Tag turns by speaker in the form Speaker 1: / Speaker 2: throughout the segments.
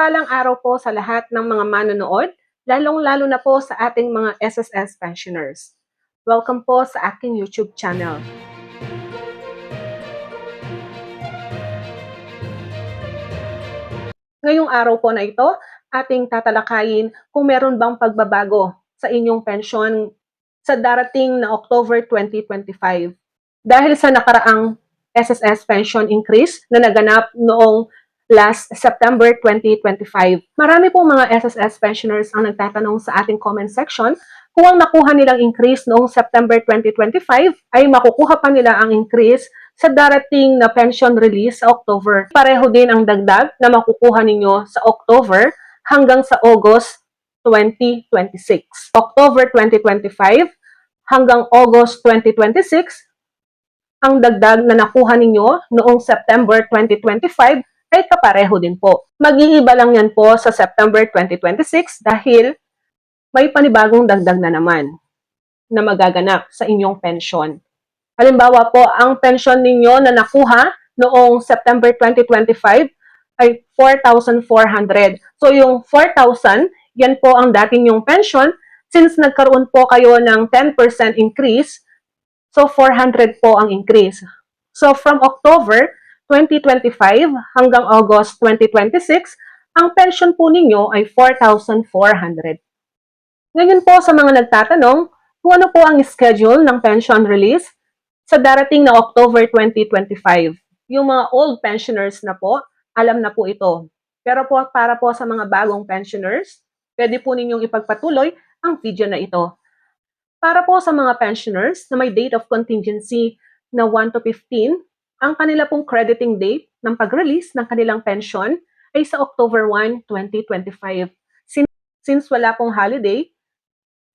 Speaker 1: Mapagpalang araw po sa lahat ng mga manonood, lalong-lalo na po sa ating mga SSS pensioners. Welcome po sa aking YouTube channel. Ngayong araw po na ito, ating tatalakayin kung meron bang pagbabago sa inyong pensyon sa darating na October 2025. Dahil sa nakaraang SSS pension increase na naganap noong last September 2025. Marami pong mga SSS pensioners ang nagtatanong sa ating comment section kung ang nakuha nilang increase noong September 2025 ay makukuha pa nila ang increase sa darating na pension release sa October. Pareho din ang dagdag na makukuha ninyo sa October hanggang sa August 2026. October 2025 hanggang August 2026, ang dagdag na nakuha ninyo noong September 2025 ay kapareho din po. Mag-iiba lang yan po sa September 2026 dahil may panibagong dagdag na naman na magaganap sa inyong pensyon. Halimbawa po, ang pensyon ninyo na nakuha noong September 2025 ay 4,400. So yung 4,000, yan po ang dati yung pension. Since nagkaroon po kayo ng 10% increase, so 400 po ang increase. So from October 2025 hanggang August 2026, ang pension po ninyo ay 4,400. Ngayon po sa mga nagtatanong kung ano po ang schedule ng pension release sa darating na October 2025. Yung mga old pensioners na po, alam na po ito. Pero po para po sa mga bagong pensioners, pwede po ninyong ipagpatuloy ang video na ito. Para po sa mga pensioners na may date of contingency na 1 to 15, ang kanila pong crediting date ng pag-release ng kanilang pension ay sa October 1, 2025. Since, since wala pong holiday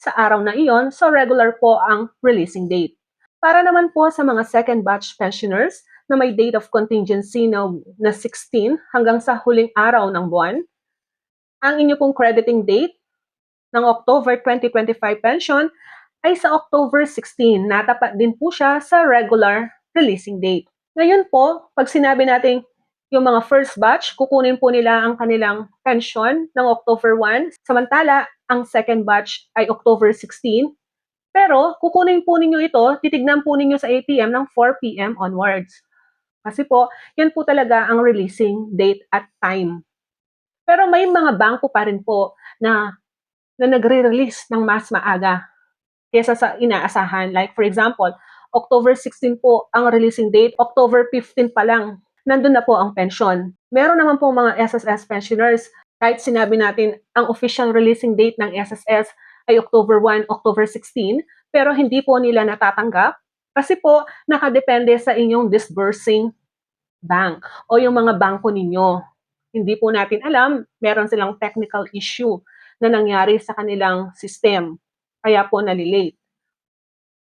Speaker 1: sa araw na iyon, so regular po ang releasing date. Para naman po sa mga second batch pensioners na may date of contingency na, na 16 hanggang sa huling araw ng buwan, ang inyo pong crediting date ng October 2025 pension ay sa October 16. Natapat din po siya sa regular releasing date. Ngayon po, pag sinabi natin yung mga first batch, kukunin po nila ang kanilang pension ng October 1, samantala ang second batch ay October 16. Pero kukunin po ninyo ito, titignan po ninyo sa ATM ng 4 p.m. onwards. Kasi po, yan po talaga ang releasing date at time. Pero may mga bangko pa rin po na, na nagre-release ng mas maaga kesa sa inaasahan. Like for example, October 16 po ang releasing date, October 15 pa lang, nandun na po ang pension. Meron naman po mga SSS pensioners, kahit sinabi natin ang official releasing date ng SSS ay October 1, October 16, pero hindi po nila natatanggap kasi po nakadepende sa inyong disbursing bank o yung mga bangko ninyo. Hindi po natin alam, meron silang technical issue na nangyari sa kanilang system. Kaya po nalilate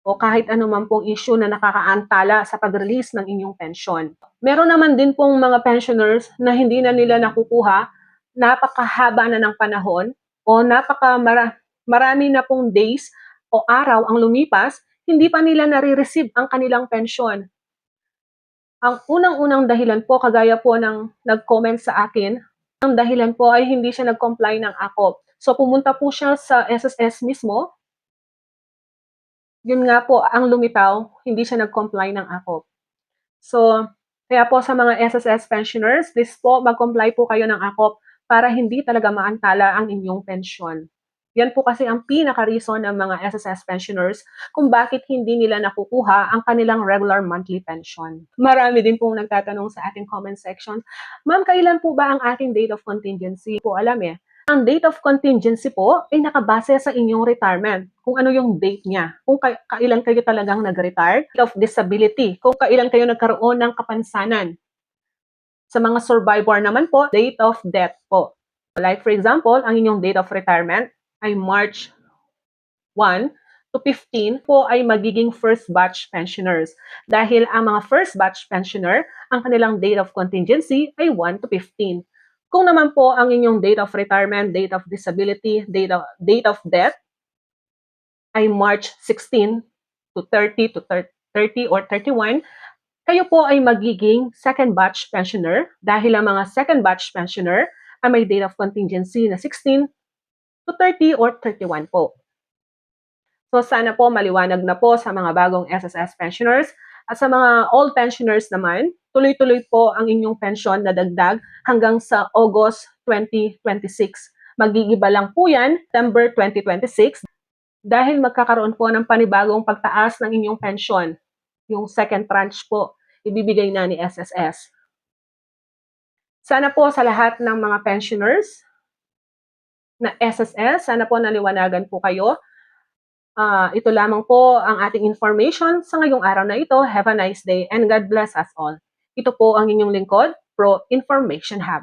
Speaker 1: o kahit anuman pong issue na nakakaantala sa pag-release ng inyong pension. Meron naman din pong mga pensioners na hindi na nila nakukuha, napakahaba na ng panahon o napaka marami na pong days o araw ang lumipas, hindi pa nila nare-receive ang kanilang pension. Ang unang-unang dahilan po, kagaya po ng nag-comment sa akin, ang dahilan po ay hindi siya nag-comply ng AKOP. So pumunta po siya sa SSS mismo yun nga po, ang lumitaw, hindi siya nag-comply ng AKOP. So, kaya po sa mga SSS pensioners, please po, mag-comply po kayo ng AKOP para hindi talaga maantala ang inyong pensyon. Yan po kasi ang pinaka-reason ng mga SSS pensioners kung bakit hindi nila nakukuha ang kanilang regular monthly pension. Marami din pong nagtatanong sa ating comment section, Ma'am, kailan po ba ang aking date of contingency? Po alam eh, ang date of contingency po ay nakabase sa inyong retirement. Kung ano yung date niya. Kung kailan kayo talagang nag-retire. Date of disability. Kung kailan kayo nagkaroon ng kapansanan. Sa mga survivor naman po, date of death po. Like for example, ang inyong date of retirement ay March 1 to 15 po ay magiging first batch pensioners. Dahil ang mga first batch pensioner, ang kanilang date of contingency ay 1 to 15. Kung naman po ang inyong date of retirement, date of disability, date of, date of death ay March 16 to 30 to 30 or 31, kayo po ay magiging second batch pensioner dahil ang mga second batch pensioner, ay may date of contingency na 16 to 30 or 31 po. So sana po maliwanag na po sa mga bagong SSS pensioners at sa mga old pensioners naman, tuloy-tuloy po ang inyong pensyon na dagdag hanggang sa August 2026. Magigiba lang po yan, September 2026, dahil magkakaroon po ng panibagong pagtaas ng inyong pensyon. Yung second tranche po, ibibigay na ni SSS. Sana po sa lahat ng mga pensioners na SSS, sana po naliwanagan po kayo. Ah, ito lamang po ang ating information sa ngayong araw na ito. Have a nice day and God bless us all. Ito po ang inyong lingkod, Pro Information Hub.